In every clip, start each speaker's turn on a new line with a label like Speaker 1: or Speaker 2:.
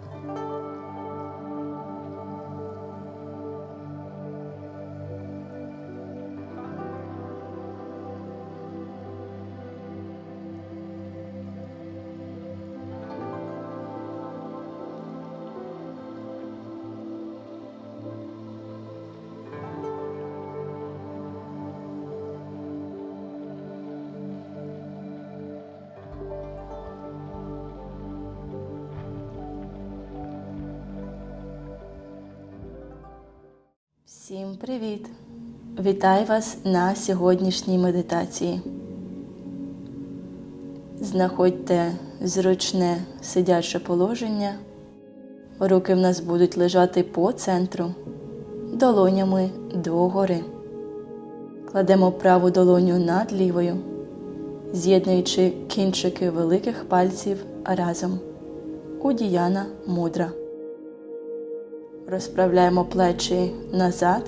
Speaker 1: Thank you. Всім привіт! Вітаю вас на сьогоднішній медитації. Знаходьте зручне сидяче положення. Руки в нас будуть лежати по центру, долонями догори. Кладемо праву долоню над лівою, з'єднуючи кінчики великих пальців разом. Удіяна мудра. Розправляємо плечі назад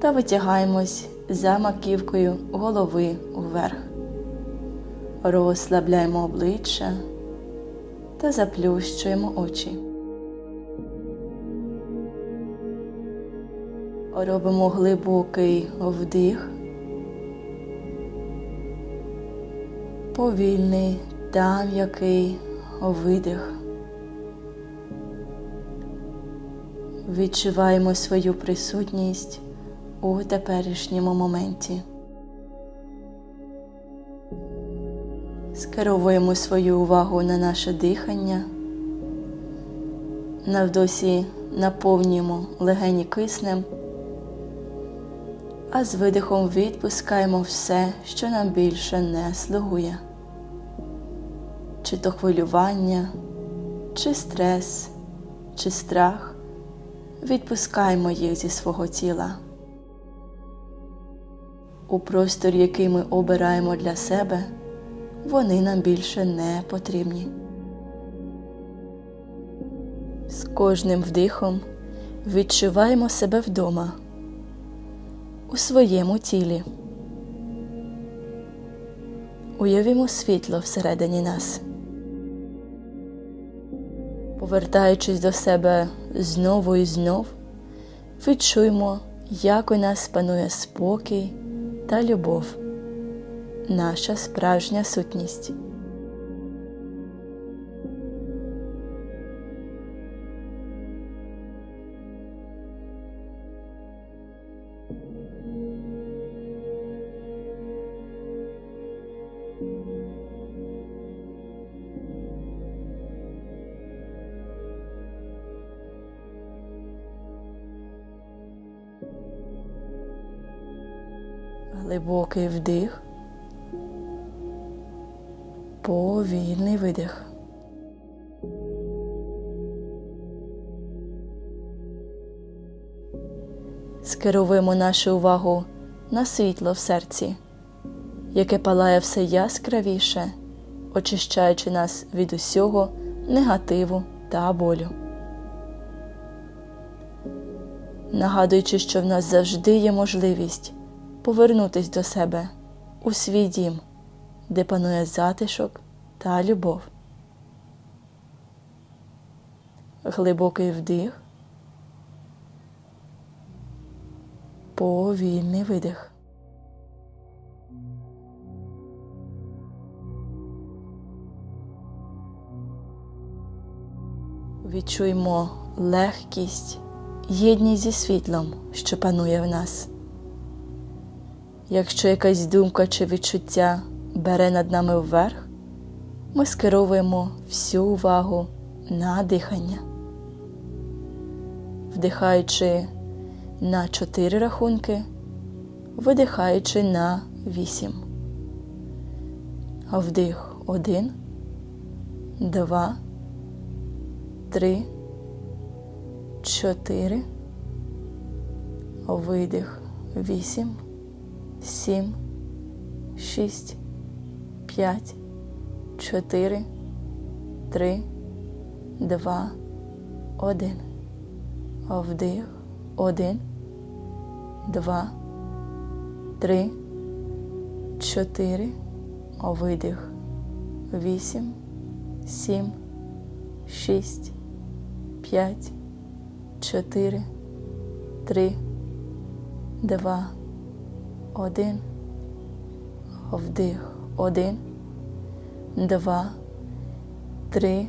Speaker 1: та витягаємось за маківкою голови вверх. Розслабляємо обличчя та заплющуємо очі. Робимо глибокий вдих, повільний та м'який видих. Відчуваємо свою присутність у теперішньому моменті. Скеровуємо свою увагу на наше дихання. Навдосі наповнюємо легені киснем, а з видихом відпускаємо все, що нам більше не слугує, чи то хвилювання, чи стрес, чи страх відпускаємо їх зі свого тіла. У простор, який ми обираємо для себе, вони нам більше не потрібні. З кожним вдихом відчуваємо себе вдома, у своєму тілі. Уявімо світло всередині нас. Повертаючись до себе знову і знов, відчуємо, як у нас панує спокій та любов, наша справжня сутність. Глибокий вдих, повільний видих. Скеровуємо нашу увагу на світло в серці, яке палає все яскравіше, очищаючи нас від усього негативу та болю. Нагадуючи, що в нас завжди є можливість повернутись до себе у свій дім, де панує затишок та любов. Глибокий вдих, повільний видих. Відчуємо легкість, єдність зі світлом, що панує в нас. Якщо якась думка чи відчуття бере над нами вверх, ми скеровуємо всю увагу на дихання, вдихаючи на 4 рахунки, видихаючи на 8. Вдих 1, 2, 3, 4, видих 8 сім, шість, п'ять, чотири, три, два, один. Вдих, один, два, три, чотири, видих, вісім, сім, шість, п'ять, чотири, три, два, один. Вдих. Один, два, три,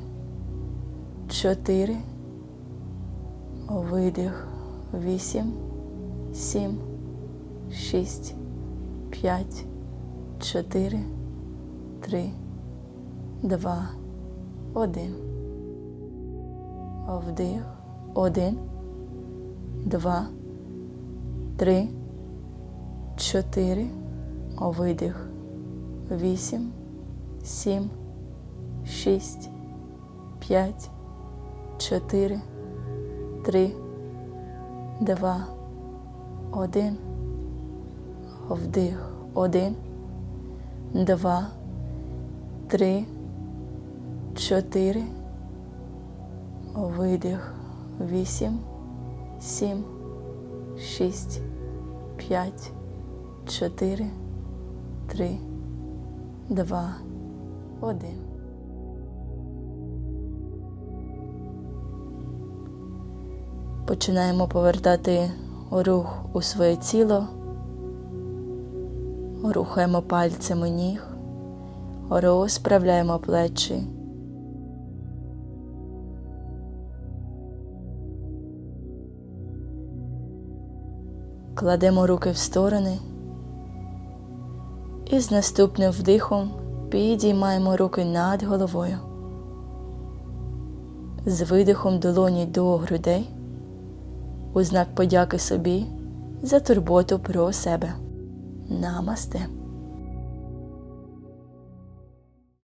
Speaker 1: чотири. Видих. Вісім, сім, шість, п'ять, чотири, три, два, один. Вдих. Один, два, три, чотири. Видих. Вісім, сім, шість, п'ять, чотири, три, два, один. Вдих. Один, два, три, чотири. Видих. Вісім, сім, шість, п'ять, чотири, три, два, один. Починаємо повертати рух у своє тіло. Рухаємо пальцями ніг, розправляємо плечі. Кладемо руки в сторони і з наступним вдихом підіймаємо руки над головою. З видихом долоні до грудей у знак подяки собі за турботу про себе. Намасте.